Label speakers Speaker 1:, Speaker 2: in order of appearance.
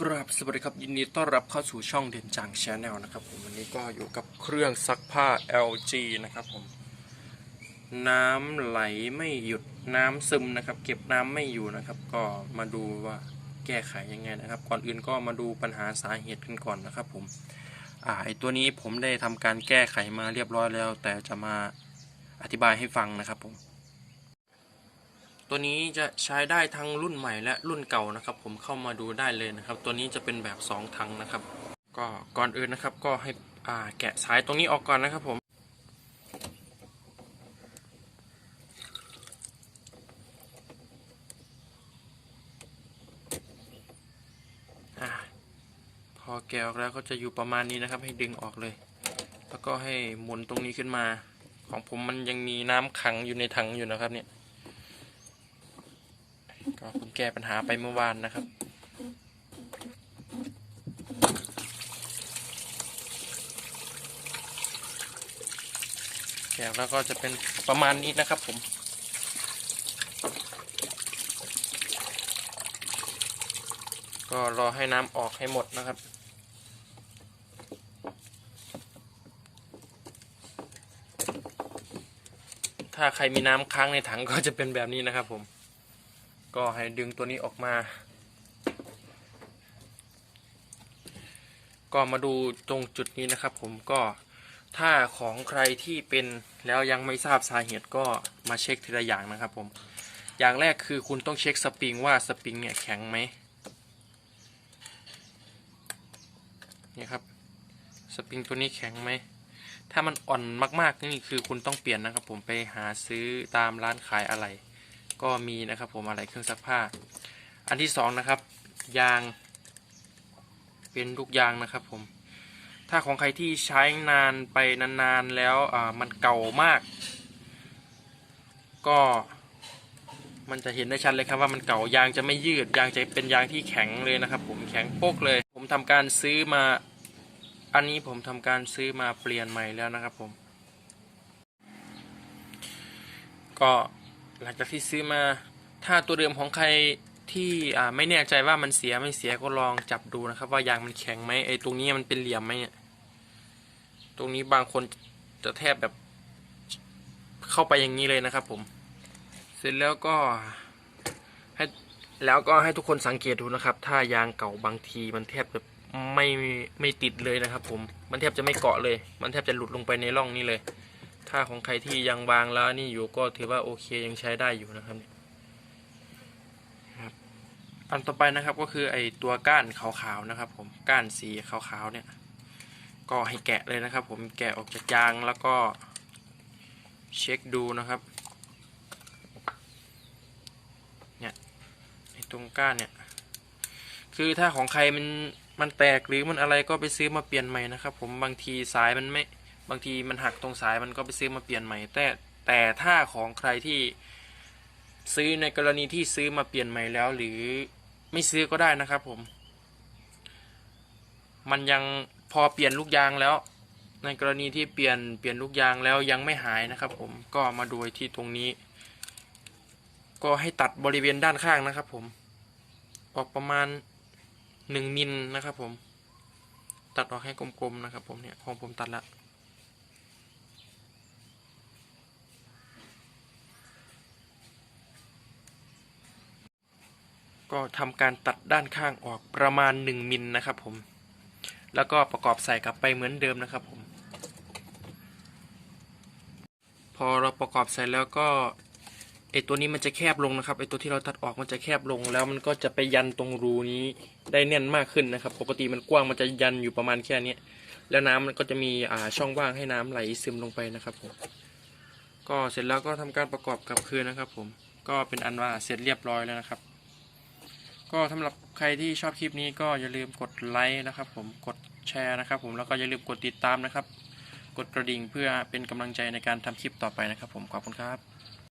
Speaker 1: กราบสวัสดีครับ ยินดีต้อนรับเข้าสู่ช่องเด่นจังชาแนลนะครับผมวันนี้ก็อยู่กับเครื่องซักผ้า LG นะครับผม น้ำไหลไม่หยุดน้ำซึมนะครับ เก็บน้ำไม่อยู่นะครับ ก็มาดูว่าแก้ไขยังไงนะครับ ก่อนอื่นก็มาดูปัญหาสาเหตุกันก่อนนะครับผมอ่าไอตัวนี้ผมได้ทำการแก้ไขมาเรียบร้อยแล้ว แต่จะมาอธิบายให้ฟังนะครับผม ตัวนี้จะใช้ได้ทั้งรุ่นใหม่และรุ่นเก่านะครับ ผมเข้ามาดูได้เลยนะครับ ตัวนี้จะเป็นแบบ2ถังนะครับ ก็ก่อนอื่นนะครับ ก็ให้อ่าแกะสายตรงนี้ออกก่อนนะครับผมพอแกะออกแล้วก็จะอยู่ประมาณนี้นะครับ ให้ดึงออกเลย แล้วก็ให้หมุนตรงนี้ขึ้นมา ของผมมันยังมีน้ำขังอยู่ในถังอยู่นะครับเนี่ย ก็เพิ่งแก้ปัญหาไปเมื่อวานนะครับ แกะแล้วก็จะเป็นประมาณนี้นะครับผมก็รอให้น้ำออกให้หมดนะครับ ถ้าใครมีน้ำค้างในถังก็จะเป็นแบบนี้นะครับผม ก็ให้ดึงตัวนี้ออกมา ก็มาดูตรงจุดนี้นะครับ ผมก็ถ้าของใครที่เป็นแล้วยังไม่ทราบสาเหตุก็มาเช็คทีละอย่างนะครับ ผม อย่างแรกคือคุณต้องเช็คสปริงว่าสปริงเนี่ยแข็งไหมนี่ครับสปริงตัวนี้แข็งไหมถ้ามันอ่อนมากๆนี่คือคุณต้องเปลี่ยนนะครับ ผมไปหาซื้อตามร้านขายอะไร ก็มีนะครับผมอะไรเครื่องซักผ้า อันที่สองนะครับ ยาง เป็นลูกยางนะครับผม ถ้าของใครที่ใช้นานไปนานๆแล้วมันเก่ามาก ก็มันจะเห็นได้ชัดเลยครับว่ามันเก่ายางจะไม่ยืดยางจะเป็นยางที่แข็งเลยนะครับ ผมแข็งโป๊กเลย ผมทำการซื้อมา อันนี้ผมทำการซื้อมาเปลี่ยนใหม่แล้วนะครับผม ก็ หลังจากที่ซื้อมาถ้าตัวเดิมของใครที่ไม่แน่ใจว่ามันเสียไม่เสียก็ลองจับดูนะครับ ว่ายางมันแข็งไหมไอ้ตรงนี้มันเป็นเหลี่ยมไหมเนี่ยตรงนี้บางคนจะแทบแบบเข้าไปอย่างนี้เลยนะครับผม เสร็จแล้วก็ให้แล้วก็ให้ทุกคนสังเกตดูนะครับ ถ้ายางเก่าบางทีมันแทบแบบไม่ไม่ติดเลยนะครับ ผมมันแทบจะไม่เกาะเลย มันแทบจะหลุดลงไปในร่องนี้เลย ถ้าของใครที่ยังวางแล้วนี่อยู่ก็ถือว่าโอเคยังใช้ได้อยู่นะครับครับอันต่อไปนะครับก็คือไอตัวก้านขาวๆนะครับ ผมก้านสีขาวๆเนี่ย ก็ให้แกะเลยนะครับ ผมแกะออกจากยางแล้วก็เช็คดูนะครับเนี่ยไอตรงก้านเนี่ย คือถ้าของใครมันมันแตกหรือมันอะไรก็ไปซื้อมาเปลี่ยนใหม่นะครับ ผมบางทีสายมันไม่ บางทีมันหักตรงสายมันก็ไปซื้อมาเปลี่ยนใหม่ แต่แต่ถ้าของใครที่ซื้อในกรณีที่ซื้อมาเปลี่ยนใหม่แล้ว หรือไม่ซื้อก็ได้นะครับผม มันยังพอเปลี่ยนลูกยางแล้ว ในกรณีที่เปลี่ยนเปลี่ยนลูกยางแล้วยังไม่หายนะครับ ผมก็มาดูที่ตรงนี้ ก็ให้ตัดบริเวณด้านข้างนะครับ ผม ออกประมาณหนึ่งมิลนะครับ ผม ตัดออกให้กลมๆนะครับ ผมเนี่ยของผมตัดละ ก็ทำการตัดด้านข้างออกประมาณ 1มิลนะครับผม แล้วก็ประกอบใส่กลับไปเหมือนเดิมนะครับผม พอเราประกอบใส่แล้วก็ไอตัวนี้มันจะแคบลงนะครับไอตัวที่เราตัดออกมันจะแคบลง แล้วมันก็จะไปยันตรงรูนี้ได้แน่นมากขึ้นนะครับ ปกติมันกว้างมันจะยันอยู่ประมาณแค่นี้แล้วน้ำมันก็จะมีอ่าช่องว่างให้น้ำไหลซึมลงไปนะครับผมก็เสร็จแล้วก็ทำการประกอบกลับคืนนะครับ ผมก็เป็นอันว่าเสร็จเรียบร้อยแล้วนะครับ ก็สำหรับใครที่ชอบคลิปนี้ก็อย่าลืมกดไลค์นะครับ ผมกดแชร์นะครับ ผมแล้วก็อย่าลืมกดติดตามนะครับ กดกระดิ่งเพื่อเป็นกำลังใจในการทำคลิปต่อไปนะครับ ผมขอบคุณครับ